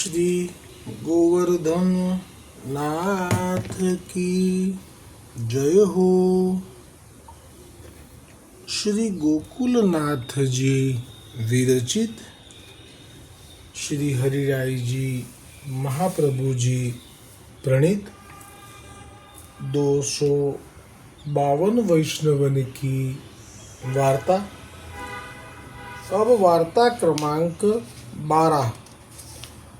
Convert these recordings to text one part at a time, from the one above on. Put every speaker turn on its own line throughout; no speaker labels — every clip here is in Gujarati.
શ્રી ગોવર્ધન નાથ કી જય હો શ્રી ગોકુલનાથજી વિરચિત શ્રી હરિરાયજી महाप्रभुजी प्रणीत दो सौ बावन वैष्णवन की वार्ता अब वार्ता क्रमांक बारह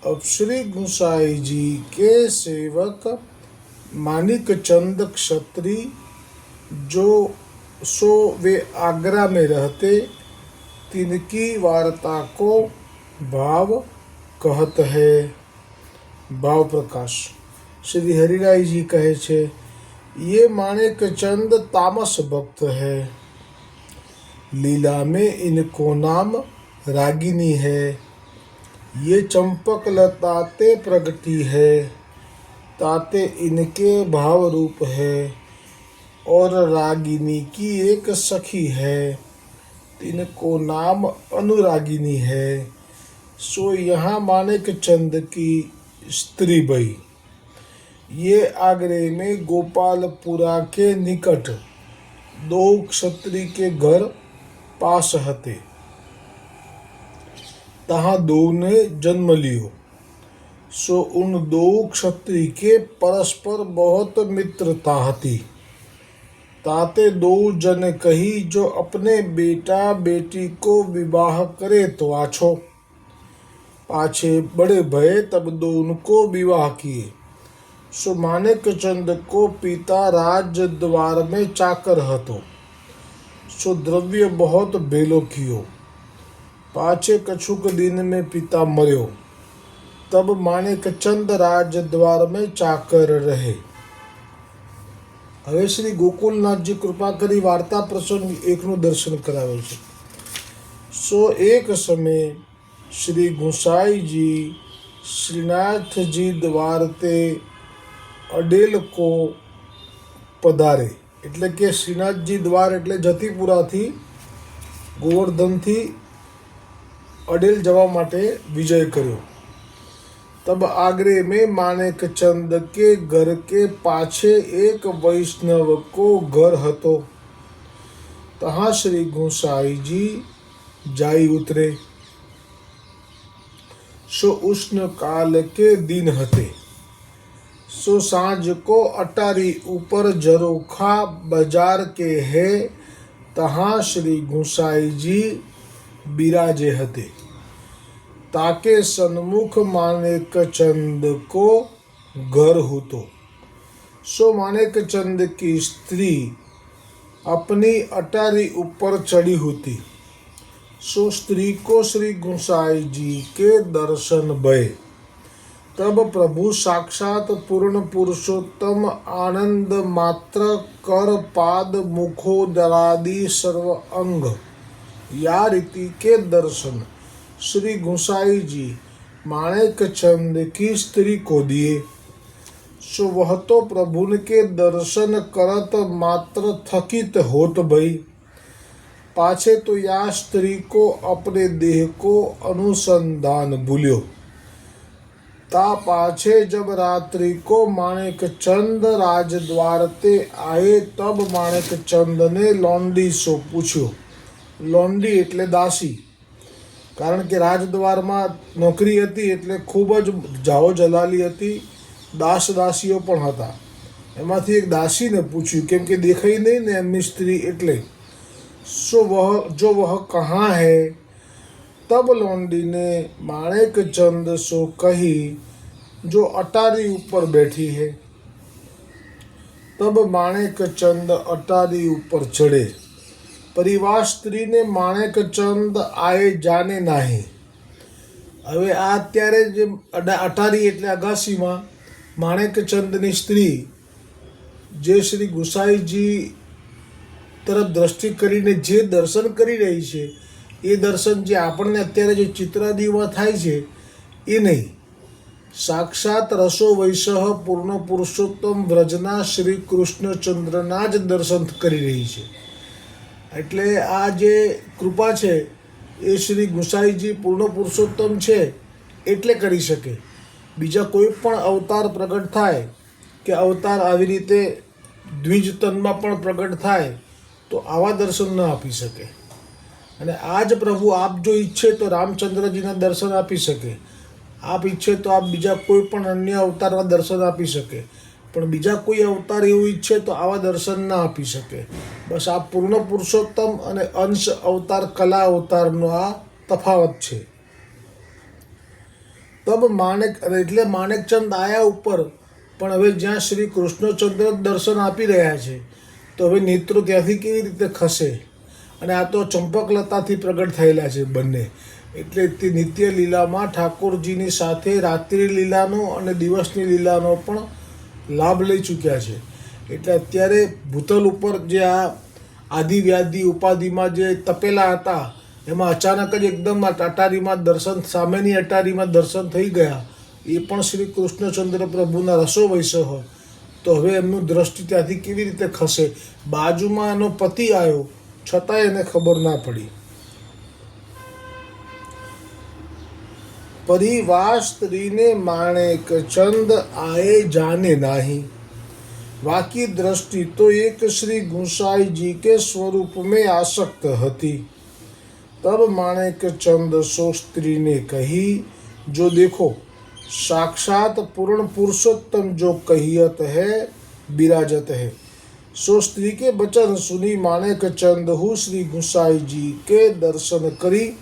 अब श्री गुसाई जी के सेवक मानिक चंद क्षत्री जो सो वे आगरा में रहते तिनकी वार्ता को भाव कहत है ભાવ પ્રકાશ શ્રી હરિરાયજી કહે છે ये माणिक चंद तामस भक्त है लीला में इनको नाम रागिनी है ये चंपक लताते प्रगति है, ताते इनके भाव रूप है, और रागिनी की एक सखी है। इनको नाम अनुरागिनी है। सो यहाँ मानिक चंद की स्त्री भई ये आगरे में गोपालपुरा के निकट दो क्षत्रि के घर पास हते। तहाँ दो ने जन्म लियो। उन दो क्षत्रि के परस्पर बहुत मित्रता हती। ताते दो जन कही जो अपने बेटा बेटी को विवाह करे तो आछो। पाछे बड़े भय तब दो उनको विवाह किए। सो मानिक चंद को पिता राज द्वार में चाकर हतो। सो द्रव्य बहुत बेलो कियो। પાછે કછુક દિન મેં પિતા મર્યો તબ માણેક ચંદ રાજ દ્વાર ચાકર રહે હવે શ્રી ગોકુલનાથજી કૃપા કરી વાર્તા પ્રસંગ એકનું દર્શન કરાવે છે સો એક સમયે શ્રી ગુસાઈજી શ્રીનાથજી દ્વારતે અડેલકો પધારે એટલે કે શ્રીનાથજી દ્વાર એટલે જતીપુરાથી ગોવર્ધનથી અડેલ જવા માટે વિજય કર્યો. તબ આગ્રે મેં માણેક ચંદ કે ઘર કે પાછે એક વૈષ્ણવ કો ઘર હતો. તહા શ્રી ગોસાઈજી જાઈ ઉતરે. સો ઉષ્ણ કાલ કે દિન હતે. સો સાંજ કો અટારી ઉપર જરોખા બજાર કે હે. તહા શ્રી ગોસાઈજી गोसाई जी बिराजे हते ताके सन्मुख मानेक चंद को घर होतो सो मानेक चंद की स्त्री अपनी अटारी ऊपर चढ़ी होती सो स्त्री को श्री गुसाई जी के दर्शन भय तब प्रभु साक्षात पूर्ण पुरुषोत्तम आनंद मात्र कर पाद मुखोदरादि सर्व अंग या रीति के दर्शन श्री गुसाई जी माणिक चंद की स्त्री को दिए सो वह तो प्रभु के दर्शन करत मात्र थकित होत भई पाछे तो या स्त्री को अपने देह को अनुसंधान भूल्यो ता पाछे जब रात्रि को माणिक चंद राजद्वार ते आए तब माणिक चंद ने लौंडी सो पूछ्यो લોન્ડી એટલે દાસી. કારણ કે રાજદ્વારમાં નોકરી હતી એટલે ખૂબ જ જાઓ જલાલી હતી. દાસ દાસીઓ પણ હતા. એમાંથી એક દાસીને પૂછ્યું, કેમ કે દેખાઈ નહીં ને એમની સ્ત્રી એટલે. સો વહ, જો વહ કહા હે? તબ લોન્ડીને માણેક ચંદ સો કહી, જો અટારી ઉપર બેઠી હે. તબ માણેક ચંદ અટારી ઉપર ચડે. પરિવાર સ્ત્રીને માણેક ચંદ આય જાને નાહી. હવે આ અત્યારે જે અટારી એટલે અગાસીમાં માણેક ચંદની સ્ત્રી જે શ્રી ગુસાઈજી તરફ દ્રષ્ટિ કરીને જે દર્શન કરી રહી છે, એ દર્શન જે આપણને અત્યારે જે ચિત્રાદીમાં થાય છે, એ નહીં. સાક્ષાત રસો વૈશહ પૂર્ણ પુરુષોત્તમ વ્રજના શ્રી કૃષ્ણચંદ્રના જ દર્શન કરી રહી છે. એટલે આ જે કૃપા છે એ શ્રી ગુસાઈજી પૂર્ણ પુરુષોત્તમ છે એટલે કરી શકે. બીજા કોઈ પણ અવતાર પ્રગટ થાય કે અવતાર આવી રીતે દ્વિજતનમાં પણ પ્રગટ થાય તો આવા દર્શન ન આપી શકે. અને આ જ પ્રભુ આપ જો ઈચ્છે તો રામચંદ્રજીના દર્શન આપી શકે. આપ ઈચ્છે તો આપ બીજા કોઈ પણ અન્ય અવતારના દર્શન આપી શકે. પણ બીજા કોઈ અવતાર એવું ઈચ્છે તો આવા દર્શન ના આપી શકે. બસ આ પૂર્ણ પુરુષોત્તમ અને અંશ અવતાર, કલા અવતારનો આ તફાવત છે. તબ માણેક એટલે માણેકચંદ આયા ઉપર, પણ હવે જ્યાં શ્રી કૃષ્ણચંદ્ર દર્શન આપી રહ્યા છે, તો હવે નેત્રો ત્યાંથી કેવી રીતે ખસે? અને આ તો ચંપકલતાથી પ્રગટ થયેલા છે બંને. એટલે તે નિત્ય લીલામાં ઠાકોરજીની સાથે રાત્રિ લીલાનો અને દિવસની લીલાનો પણ લાભ લઈ ચૂક્યા છે. એટલે અત્યારે ભૂતલ ઉપર જે આ આદિવ્યાધિ ઉપાધિમાં જે તપેલા હતા, એમાં અચાનક જ એકદમ આ અટારીમાં દર્શન, સામેની અટારીમાં દર્શન થઈ ગયા. એ પણ શ્રી કૃષ્ણચંદ્ર પ્રભુના રસો હોય તો હવે એમનું દ્રષ્ટિ ત્યાંથી કેવી રીતે ખસે? બાજુમાં એનો પતિ આવ્યો, છતાંય એને ખબર ના પડી. परिवास्त्री ने माने चंद आए जाने नाहीं। बाकी दृष्टि तो एक श्री गुसाई जी के स्वरूप में आसक्त हती। तब माणिक चंद सो स्त्री ने कही, जो देखो, साक्षात पूर्ण पुरुषोत्तम जो कहियत है विराजत है। सो स्त्री के वचन सुनी माणिक चंद हु श्री गुसाई जी के दर्शन करी,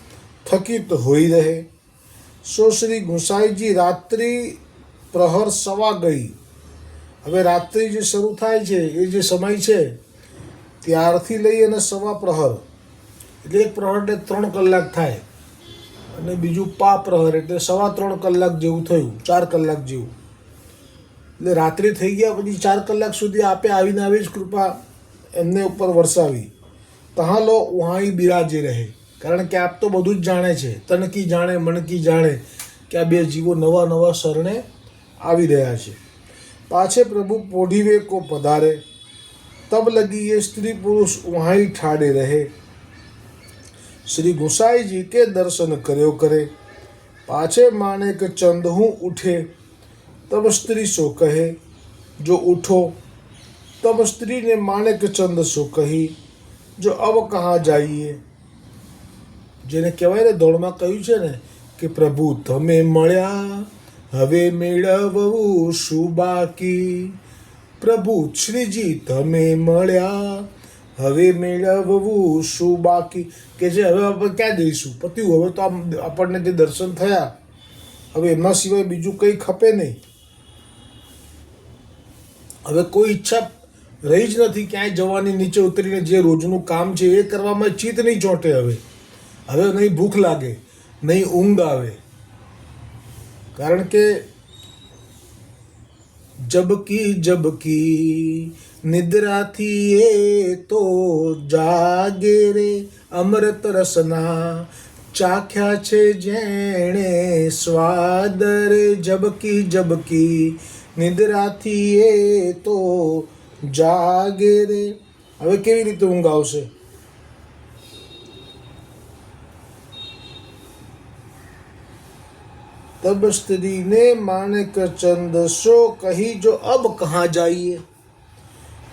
थकित हो रहे। સો શ્રી ગુસાઈજી રાત્રિ પ્રહર સવા ગઈ. હવે રાત્રિ જે શરૂ થાય છે, એ જે સમય છે, ત્યારથી લઈ અને સવા પ્રહર. એટલે એક પ્રહર એટલે ત્રણ કલાક થાય. અને બીજું પા પ્રહર એટલે સવા ત્રણ કલાક જેવું થયું, ચાર કલાક જેવું. એટલે રાત્રિ થઈ ગયા પછી ચાર કલાક સુધી આપે આવીને આવી જ કૃપા એમને ઉપર વરસાવી. તહાં લો વહાં બિરાજે રહે. કારણ કે આપ તો બધું જ જાણે છે. તનકી જાણે મણકી જાણે કે આ બે જીવો નવા નવા શરણે આવી રહ્યા છે. પાછે પ્રભુ પોઢીવે કો પધારે. તબ લગી એ સ્ત્રી પુરુષ ઉહાઈ ઠાડે રહે. શ્રી ગુસાઈજી કે દર્શન કર્યો કરે. પાછે માણેક ચંદ હું ઉઠે. તબ સ્ત્રી સો કહે, જો ઉઠો. તબ સ્ત્રીને માણેક ચંદ સો કહી, જો અબ કહા જાઈએ? જેને કહેવાય ને, દોડમાં કહ્યું છે ને કે, પ્રભુ, તમે મળ્યા, હવે મેળવવું શું બાકી? પ્રભુ, શ્રીજી, તમે મળ્યા, હવે મેળવવું શું બાકી? કે જે હવે આપણે ક્યાં જઈશું? પત્યું હવે તો આપણને જે દર્શન થયા, હવે એમના સિવાય બીજું કંઈ ખપે નહીં. હવે કોઈ ઈચ્છા રહી જ નથી ક્યાંય જવાની, નીચે ઉતરીને જે રોજનું કામ છે એ કરવામાં ચિત્ત નહીં ચોંટે હવે. હવે નહીં ભૂખ લાગે, નહીં ઊંઘ આવે. કારણ કે જબકી જબકી નિદ્રાથી એ તો જાગે રે અમૃત રસના ચાખ્યા છે જેણે સ્વાદ રે જબકી જબકી નિદ્રાથી એ તો જાગે રે. હવે કેવી રીતે ઊંઘ આવશે? तब स्त्री ने माणिक चंद सो कही जो अब कहाँ जाइए।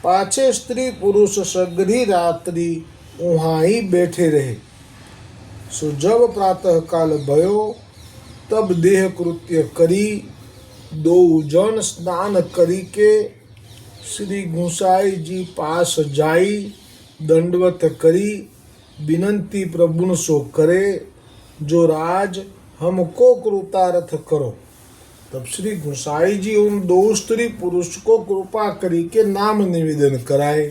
पाछे स्त्री पुरुष सगरी रात्रि वहाँ ही बैठे रहे। सो जब प्रातः काल भयो, तब देह कृत्य करी, दो जन स्नान करी के श्री गुसाई जी पास जाई, दंडवत करी, विनंती प्रभुन सो करे, जो राज हमको कृतार्थ करो तब श्री गुसाई जी उन दो स्त्री पुरुष को कृपा करी के नाम निवेदन कराए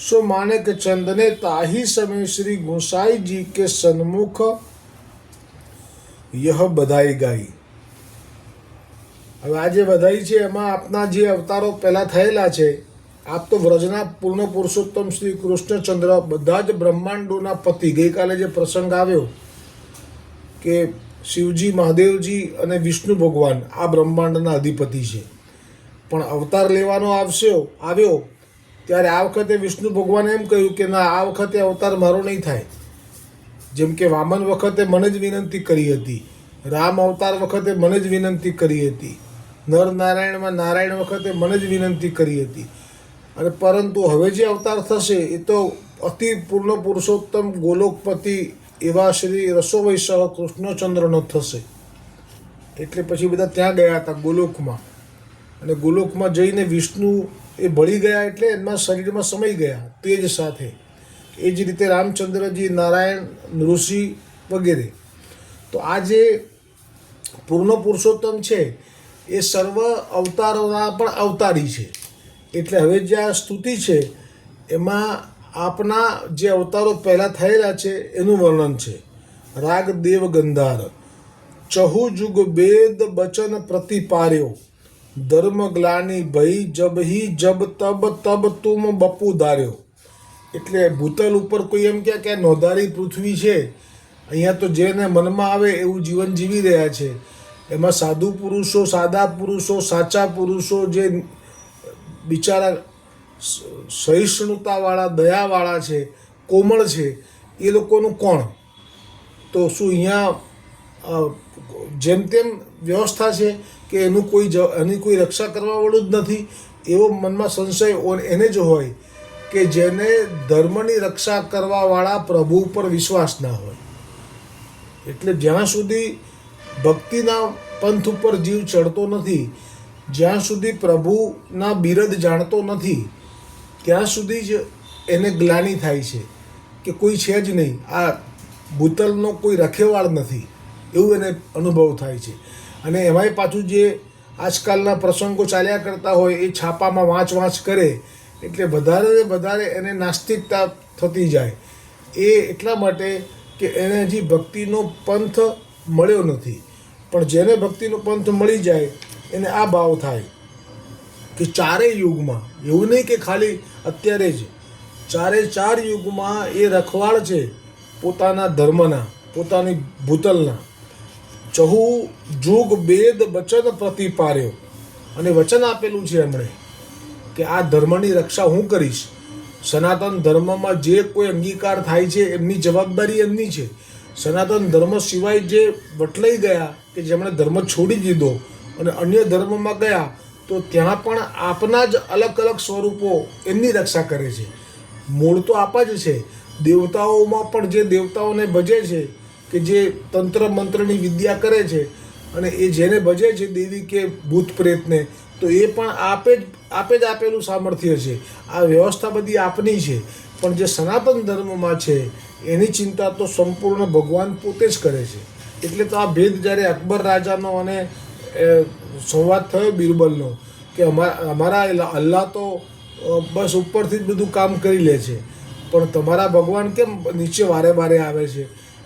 सो माणिक चंद ने ताही समय श्री गुसाई जी के सन्मुख यह બધાઈ ગાઈ હવે આ જે બધાઈ છે એમાં આપના જે અવતારો પહેલા થયેલા છે આપ તો વ્રજના પૂર્ણ પુરુષોત્તમ શ્રી કૃષ્ણચંદ્ર બધા જ બ્રહ્માંડોના પતિ ગઈકાલે જે પ્રસંગ આવ્યો કે શિવજી, મહાદેવજી અને વિષ્ણુ ભગવાન આ બ્રહ્માંડના અધિપતિ છે. પણ અવતાર લેવાનો આવશે, આવ્યો, ત્યારે આ વખતે વિષ્ણુ ભગવાને એમ કહ્યું કે ના, આ વખતે અવતાર મારો નહીં થાય. જેમ કે વામન વખતે મને જ વિનંતી કરી હતી. રામ અવતાર વખતે મને જ વિનંતી કરી હતી. નર નારાયણમાં નારાયણ વખતે મને જ વિનંતી કરી હતી. અને પરંતુ હવે જે અવતાર થશે, એ તો અતિ પૂર્ણ પુરુષોત્તમ ગોલોકપતિ એવા શ્રી રસોવૈસહ કૃષ્ણચંદ્રનો થશે. એટલે પછી બધા ત્યાં ગયા હતા ગોલોકમાં અને ગોલોકમાં જઈને વિષ્ણુ એ ભળી ગયા એટલે એમના શરીરમાં સમાઈ ગયા તેજ સાથે. એ જ રીતે રામચંદ્રજી, નારાયણ, ઋષિ વગેરે. તો આ જે પૂર્ણ પુરુષોત્તમ છે, એ સર્વ અવતારોના પણ અવતારી છે. એટલે હવે જે આ સ્તુતિ છે, એમાં આપના જે અવતારો પહેલાં થયેલા છે, એનું વર્ણન છે. રાગ દેવ ગંધાર. ચહુ જુગ બેદ બચન પ્રતિપાર્યો. ધર્મ ગ્લાની ભઈ જબ હી જબ તબ તબ તુમ બપુ ધાર્યો. એટલે ભૂતલ ઉપર કોઈ એમ કહે કે નોંધારી પૃથ્વી છે. અહીંયા તો જેને મનમાં આવે એવું જીવન જીવી રહ્યા છે. એમાં સાધુ પુરુષો, સાદા પુરુષો, સાચા પુરુષો જે બિચારા સહિષ્ણુતાવાળા, દયાવાળા છે, કોમળ છે, એ લોકોનું કોણ? તો શું અહીંયા જેમ તેમ વ્યવસ્થા છે કે એનું કોઈ એની કોઈ રક્ષા કરવાવાળું જ નથી, એવો મનમાં સંશય એને જ હોય કે જેને ધર્મની રક્ષા કરવાવાળા પ્રભુ ઉપર વિશ્વાસ ના હોય. એટલે જ્યાં સુધી ભક્તિના પંથ ઉપર જીવ ચડતો નથી, જ્યાં સુધી પ્રભુના બિરદ જાણતો નથી ત્યાં સુધી જ એને ગ્લાની થાય છે કે કોઈ છે જ નહીં. આ ભૂતલનો કોઈ રખેવાળ નથી. એવું એને અનુભવ થાય છે. અને એમાંય પાછું જે આજકાલના પ્રસંગો ચાલ્યા કરતા હોય, એ છાપામાં વાંચ વાંચ કરે, એટલે વધારે વધારે એને નાસ્તિકતા થતી જાય. એ એટલા માટે કે એને હજી ભક્તિનો પંથ મળ્યો નથી. પણ જેને ભક્તિનો પંથ મળી જાય, એને આ ભાવ થાય. કે ચારેય યુગમાં, એવું નહીં કે ખાલી અત્યારે જ. ચારે ચાર યુગમાં એ રખવાળ છે પોતાના ધર્મના, પોતાની ભૂતલના. ચહુ, જુગ બેદ વચન પ્રતિપાર્યો. અને વચન આપેલું છે એમણે કે આ ધર્મની રક્ષા હું કરીશ. સનાતન ધર્મમાં જે કોઈ અંગીકાર થાય છે એમની જવાબદારી એમની છે. સનાતન ધર્મ સિવાય જે વટલાઈ ગયા કે જેમણે ધર્મ છોડી દીધો અને અન્ય ધર્મમાં ગયા તો ત્યાં પણ આપના જ અલગ અલગ સ્વરૂપો એમની રક્ષા કરે છે. મૂળ તો આપ જ છે. દેવતાઓમાં પણ જે દેવતાઓને ભજે છે કે જે તંત્ર મંત્રની વિદ્યા કરે છે અને એ જેને ભજે છે દેવી કે ભૂત પ્રેતને, તો એ પણ આપે જ આપે જ આપેલું સામર્થ્ય છે. આ વ્યવસ્થા બધી આપની છે. પણ જે સનાતન ધર્મમાં છે, એની ચિંતા તો સંપૂર્ણ ભગવાન પોતે જ કરે છે. એટલે તો આ ભેદ જ્યારે અકબર રાજાનો અને સંવાદ થયો બિરબલનો કે અમારા અમારા અલ્લાહ તો બસ ઉપરથી જ બધું કામ કરી લે છે. પણ તમારા ભગવાન કેમ નીચે વારે વારે આવે છે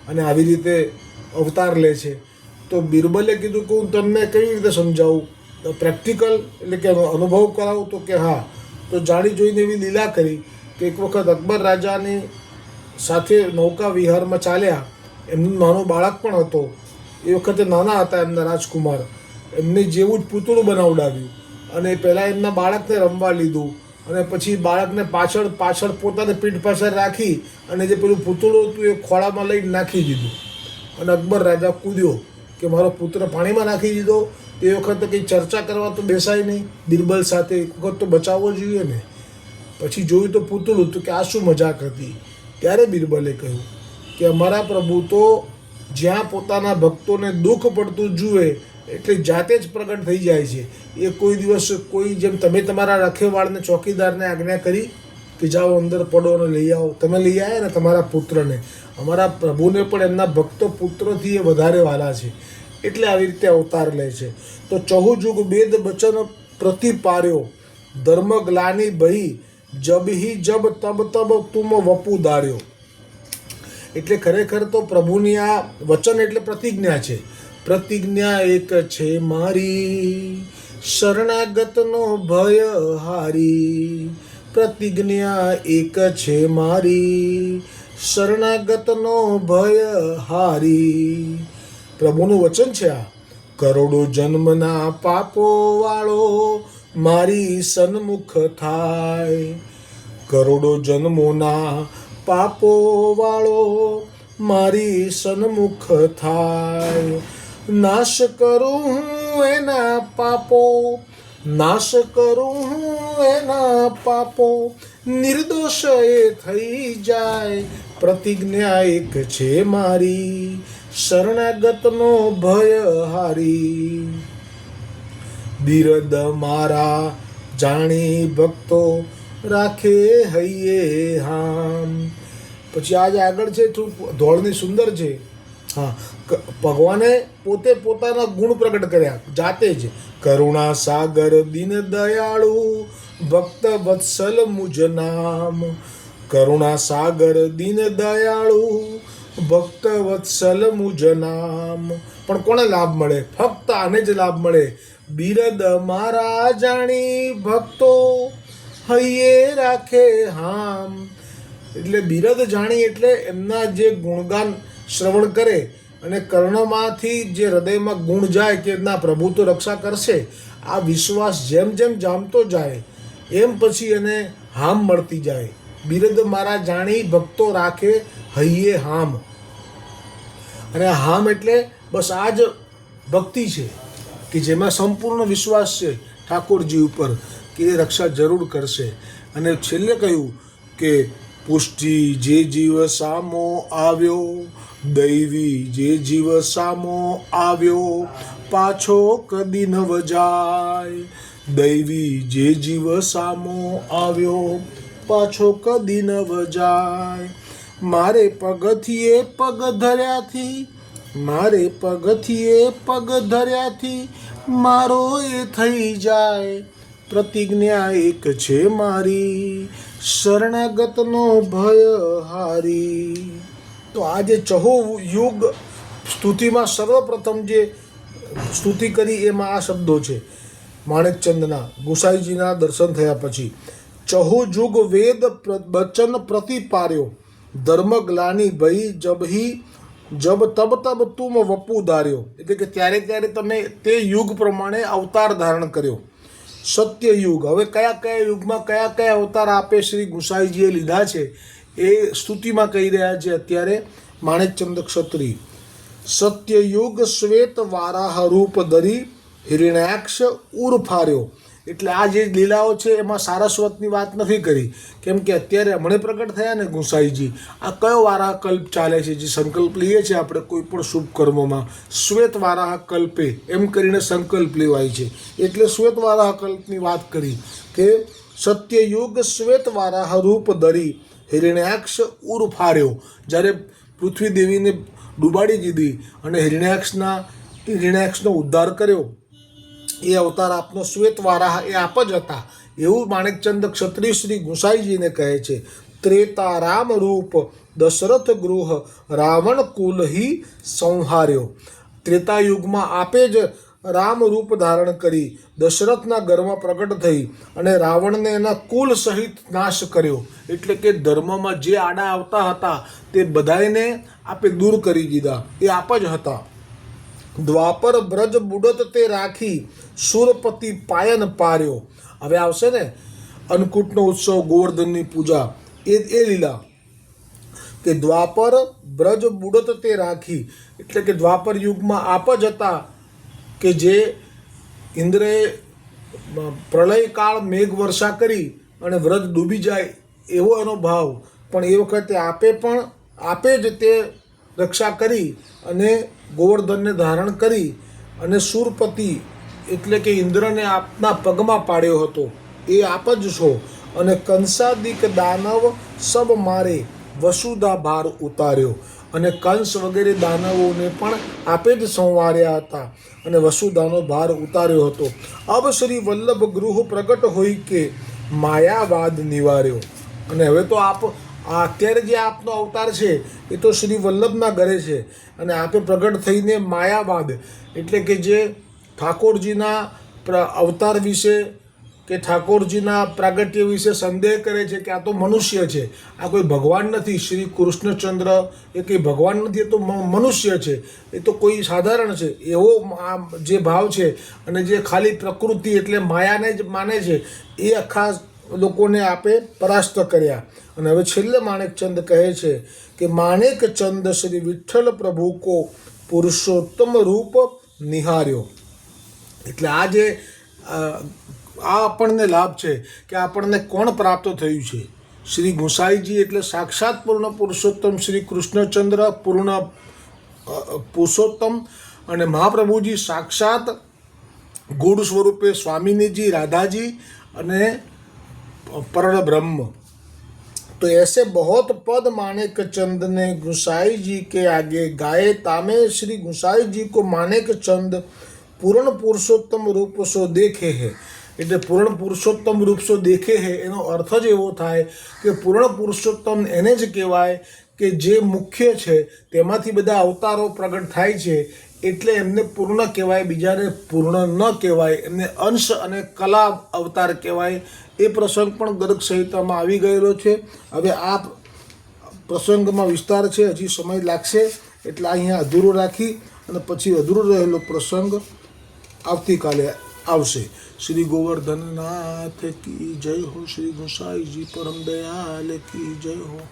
અને આવી રીતે અવતાર લે છે? તો બિરબલે કીધું કે હું તમને કેવી રીતે સમજાવું? પ્રેક્ટિકલ એટલે કે અનુભવ કરાવું તો કે હા. તો જાણી જોઈને એવી લીલા કરી કે એક વખત અકબર રાજાની સાથે નૌકા વિહારમાં ચાલ્યા. એમનું નાનો બાળક પણ હતો. એ વખતે નાના હતા એમના રાજકુમાર. એમને જેવું જ પૂતળું બનાવડાવ્યું. અને પહેલાં એમના બાળકને રમવા લીધું. અને પછી બાળકને પાછળ પાછળ પોતાને પીઠ પાછળ રાખી અને જે પેલું પૂતળું હતું એ ખોળામાં લઈને નાખી દીધું. અને અકબર રાજા કૂદ્યો કે મારો પુત્ર પાણીમાં નાખી દીધો. તે વખતે કંઈ ચર્ચા કરવા તો બેસાય નહીં. બિરબલ સાથે એક વખત તો બચાવવો જોઈએ ને. પછી જોયું તો પૂતળું તો કે આ શું મજાક હતી. ત્યારે બિરબલે કહ્યું કે અમારા પ્રભુ તો જ્યાં પોતાના ભક્તોને દુઃખ પડતું જુએ એટલે જાતે જ પ્રગટ થઈ જાય છે. એ કોઈ દિવસ કોઈ જેમ તમે તમારા રખેવાળને, ચોકીદારને આજ્ઞા કરી કે જાઓ અંદર પડો અને લઈ આવો. તમે લઈ આવ્યા ને તમારા પુત્રને. અમારા પ્રભુને પણ એમના ભક્તો પુત્રથી એ વધારે વાલા છે. એટલે આવી રીતે અવતાર લે છે. તો ચહુ જુગ બેદ બચન ધર્મ ગ્લાની ભઈ જબહી જબ તબ તબ તુમ વપુ દાળ્યો એટલે ખરેખર તો પ્રભુની આ વચન એટલે પ્રતિજ્ઞા છે. પ્રતિજ્ઞા એક છે મારી. શરણાગતનો ભય હારી. પ્રતિજ્ઞા એક છે મારી. શરણાગતનો ભય હારી. પ્રભુનું વચન છે આ. કરોડો જન્મના પાપો વાળો મારી સન્મુખ થાય. કરોડો જન્મોના પાપો વાળો મારી સન્મુખ થાય. નાશ કરું હું એના પાપો, નાશ કરું હું એના પાપો. નિર્દોષ એ થઈ જાય, પ્રતિજ્ઞા એક છે મારી. શરણાગતનો ભય હારી. બિરદ મારા જાણી ભક્તો રાખે હૈયે હામ. પછી આજે આગળ છે ધોળની સુંદર છે. હા. ભગવાને પોતે પોતાના ગુણ પ્રગટ કર્યા. જાતે જ, કરુણા સાગર દિન દયાળુ, ભક્ત વત્સલ મુજ નામ. કરુણા સાગર દીન દયાળુ, ભક્ત વત્સલ મુજ નામ. પણ કોને લાભ મળે? ફક્ત આને જ લાભ મળે. બિરદ મારા જાણી ભક્તો, હૈયે રાખે હામ. એટલે બિરદ જાણી એટલે એમના જે ગુણગાન શ્રવણ કરે અને કર્ણમાંથી જે હૃદયમાં ગુણ જાય કે ના, પ્રભુ તો રક્ષા કરશે. આ વિશ્વાસ જેમ જેમ જામતો જાય, એમ પછી એને હામ મળતી જાય. બિરદ મારા જાણી ભક્તો રાખે હૈયે હામ. અને હામ એટલે બસ આ જ ભક્તિ છે, કે જેમાં સંપૂર્ણ વિશ્વાસ છે ઠાકોરજી ઉપર, કે એ રક્ષા જરૂર કરશે. અને છેલ્લે કહ્યું કે પુષ્ટિ જે જીવ સામો આવ્યો દૈવી જે જીવ સામો આવ્યો, પાછો કદી ન વજાય. દૈવી જે જીવ સામો આવ્યો, પાછો કદી ન વજાય. મારે પગથિયે પગ ધર્યાથી, મારે પગથિયે પગ ધર્યાથી, મારો એ થઈ જાય. પ્રતિજ્ઞા એક છે મારી, શરણાગતનો ભય હારી. તો આ જે ચહુ યુગ સ્તુતિમાં સર્વપ્રથમ જે સ્તુતિ કરી એમાં આ શબ્દો છે. માણેકચંદના ગુસાઈજીના દર્શન થયા પછી, ચહુ જુગ વેદ બચન બચન પ્રતિપાર્યો ધર્મ ગ્લાની ભઈ જબહી, જબ તબ તબ તુમ વપુ ધાર્યો. એટલે કે ત્યારે ત્યારે તમે તે યુગ પ્રમાણે અવતાર ધારણ કર્યો. સત્ય યુગ. હવે કયા કયા યુગમાં કયા કયા અવતાર આપે શ્રી ગુસાઈજીએ લીધા છે? એ સ્તુતિમાં કહી રહ્યા છે અત્યારે માણેકચંદ ક્ષત્રિય. સત્યયુગ શ્વેત વારાહ રૂપ દરી હિરણ્યાક્ષ ઉર ફાર્યો. એટલે આ જે લીલાઓ છે એમાં સારસ્વતની વાત નથી કરી. કેમ કે અત્યારે હમણે પ્રગટ થયા ને ગુસાઈજી. આ કયો વારાહ કલ્પ ચાલે છે? જે સંકલ્પ લઈએ છીએ આપણે કોઈ પણ શુભ કર્મોમાં. શ્વેત વારાહ કલ્પે એમ કરીને સંકલ્પ લેવાય છે. એટલે શ્વેત વારાહ કલ્પની વાત કરી કે સત્યયુગ શ્વેત વારાહ રૂપ ધરી હિરણ્યાક્ષ ઉર ફાર્યો. જ્યારે પૃથ્વી દેવીને ડૂબાડી દીધી અને હિરણ્યાક્ષના હિરણ્યાક્ષનો ઉદ્ધાર કર્યો. એ અવતાર આપનો શ્વેત વારાહ એ આપ જ હતા. એવું માણેકચંદ ક્ષત્રિય શ્રી ગુસાઈજીને કહે છે ત્રેતા રામ રૂપ દશરથ ગૃહ રાવણ કુલ હિ સંહાર્યો. ત્રેતા યુગમાં આપે જ રામ રૂપ ધારણ કરી દશરથના ઘરમાં પ્રગટ થઈ અને રાવણને એના કુલ સહિત નાશ કર્યો. એટલે કે ધર્મમાં જે આડા આવતા હતા તે બધાયને આપે દૂર કરી દીધા. એ આપ જ હતા. દ્વાપર બ્રજ બુડત તે રાખી સુરપતિ પાયન પાર્યો. હવે આવશે ને અન્નકૂટનો ઉત્સવ, ગોવર્ધનની પૂજા, એ એ લીલા. કે દ્વાપર બ્રજ બુડત તે રાખી. એટલે કે દ્વાપર યુગમાં આપ જ હતા. કે જે ઇન્દ્રએ પ્રલયકાળ મેઘ વર્ષા કરી અને વ્રત ડૂબી જાય એવો એનો ભાવ. પણ એ વખતે આપે પણ, આપે જ તે રક્ષા કરી અને ગોવર્ધનને ધારણ કરી અને સુરપતિ એટલે કે ઇન્દ્રને આપના પગમાં પાડ્યો હતો. એ આપ જ છો. અને કંસાદિક દાનવ સબ મારે વસુધા ભાર ઉતાર્યો. અને કંસ વગેરે દાનવોને પણ આપે જ સંવાર્યા હતા અને વસુધાનો ભાર ઉતાર્યો હતો. અબ શ્રી વલ્લભ ગૃહ પ્રગટ હોય કે માયાવાદ નિવાર્યો. અને હવે તો આપ અત્યારે જે આપનો અવતાર છે, એ તો શ્રી વલ્લભના ઘરે છે. અને આપે પ્રગટ થઈને માયાવાદ. એટલે કે જે ઠાકોરજીના અવતાર વિશે કે ઠાકોરજીના પ્રાગટ્ય વિશે સંદેહ કરે છે કે આ તો મનુષ્ય છે. આ કોઈ ભગવાન નથી. શ્રી કૃષ્ણચંદ્ર એ કંઈ ભગવાન નથી, એ તો મનુષ્ય છે. એ તો કોઈ સાધારણ છે. એવો આ જે ભાવ છે અને જે ખાલી પ્રકૃતિ એટલે માયાને જ માને છે, એ આખા લોકોને આપે પરાસ્ત કર્યા. અને હવે છેલ્લે માણેકચંદ કહે છે કે માણેક ચંદ શ્રી વિઠ્ઠલ પ્રભુ કો પુરુષોત્તમ રૂપ નિહાર્યો. એટલે આ જે આ આપણને લાભ છે કે આપણને કોણ પ્રાપ્ત થયું છે શ્રી ગુસાઈજી એટલે સાક્ષાત પૂર્ણ પુરુષોત્તમ શ્રી કૃષ્ણચંદ્ર પૂર્ણ અ, પુરુષોત્તમ અને મહાપ્રભુજી સાક્ષાત ગુણ સ્વરૂપે સ્વામિનીજી રાધાજી અને પરળ બ્રહ્મ तो ऐसे बहुत पद माणिक चंद ने गुसाई जी के आगे गाए तामे श्री गुसाई जी को माणिक चंद પૂર્ણ પુરુષોત્તમ રૂપ સો દેખે હે એટલે પૂર્ણ પુરુષોત્તમ વૃક્ષો દેખે હે, એનો અર્થ જ એવો થાય કે પૂર્ણ પુરુષોત્તમ એને જ કહેવાય કે જે મુખ્ય છે, તેમાંથી બધા અવતારો પ્રગટ થાય છે, એટલે એમને પૂર્ણ કહેવાય, બીજાને પૂર્ણ ન કહેવાય, એમને અંશ અને કલા અવતાર કહેવાય. એ પ્રસંગ પણ ગર્ગ સંહિતામાં આવી ગયેલો છે. હવે આ પ્રસંગમાં વિસ્તાર છે, હજી સમય લાગશે, એટલે અહીંયા અધૂરો રાખી અને પછી અધૂરો રહેલો પ્રસંગ આવતીકાલે આવશે. શ્રી ગોવર્ધનનાથ કી જય હો શ્રી ગોસાઈજી પરમ દયાલ કી જય હો.